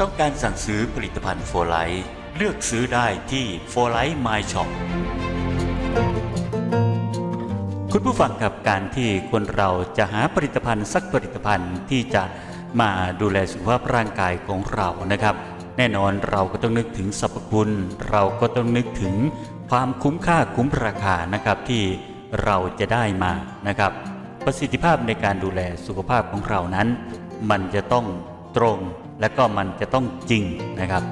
ต้องการสั่งซื้อผลิตภัณฑ์โฟไลท์เลือกซื้อได้ที่โฟไลท์มายช็อปคุณผู้ฟังครับการที่คนเราจะหาผลิตภัณฑ์สักผลิตภัณฑ์ที่จะมาดูแลสุขภาพร่างกายของเรานะครับ แน่นอนเราก็ต้องนึกถึงสรรพคุณ เราก็ต้องนึกถึงความคุ้มค่าคุ้มราคานะครับที่เราจะได้มานะครับ ประสิทธิภาพในการดูแลสุขภาพของเรานั้น มันจะต้อง ตรง และก็มันจะต้องจริงนะครับ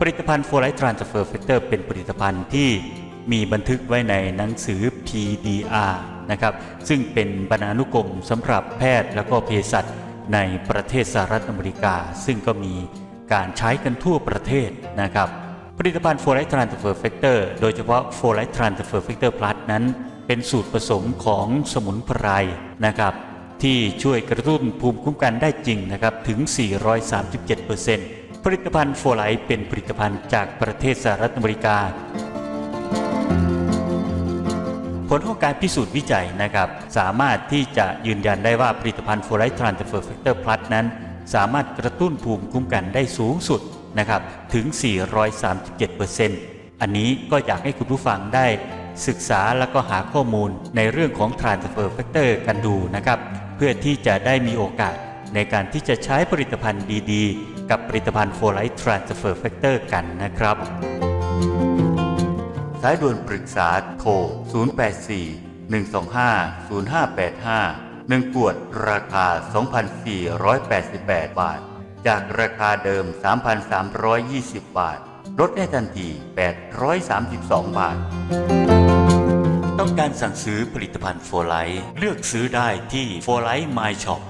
ผลิตภัณฑ์ f o r l i g h t Transfer Factor เป็นผลิตภัณฑ์ที่มีบันทึกไว้ในหนังสือ PDR นะครับซึ่งเป็นบรรณานุกรมสำหรับแพทย์และก็เภสัชในประเทศสหรัฐอเมริกา ซึ่งก็มีการใช้กันทั่วประเทศนะครับผลิตภัณฑ์ f o r l i g h t Transfer Factor โดยเฉพาะ f o r l i g h t Transfer Factor Plus นั้น เป็นสูตรผสมของสมุนไพรนะครับ ที่ช่วยกระตุ้นภูมิคุ้มกันได้จริงนะครับถึง 437%ผลิตภัณฑ์โฟไลท์เป็นผลิตภัณฑ์จากประเทศสหรัฐอเมริกา ผลของการพิสูจน์วิจัยนะครับสามารถที่จะยืนยันได้ว่าผลิตภัณฑ์โฟไลท์ทรานสเฟอร์แฟกเตอร์พลัสนั้น สามารถกระตุ้นภูมิคุ้มกันได้สูงสุดนะครับถึง 437%อันนี้ก็อยากให้คุณผู้ฟังได้ ศึกษาแล้วก็หาข้อมูลในเรื่องของ Transfer Factor กันดูนะครับ เพื่อที่จะได้มีโอกาสในการที่จะใช้ผลิตภัณฑ์ดีๆ กับผลิตภัณฑ์ f o r l i g h t Transfer Factor กันนะครับ สายด่วนปรึกษาโทร 084 125 0585 1ขวดราคา 2,488 บาท จากราคาเดิม 3,320 บาท ลดได้ทันที 832 บาท ต้องการสั่งซื้อผลิตภัณฑ์โฟไลท์เลือกซื้อได้ที่โฟไลท์ไมช็อป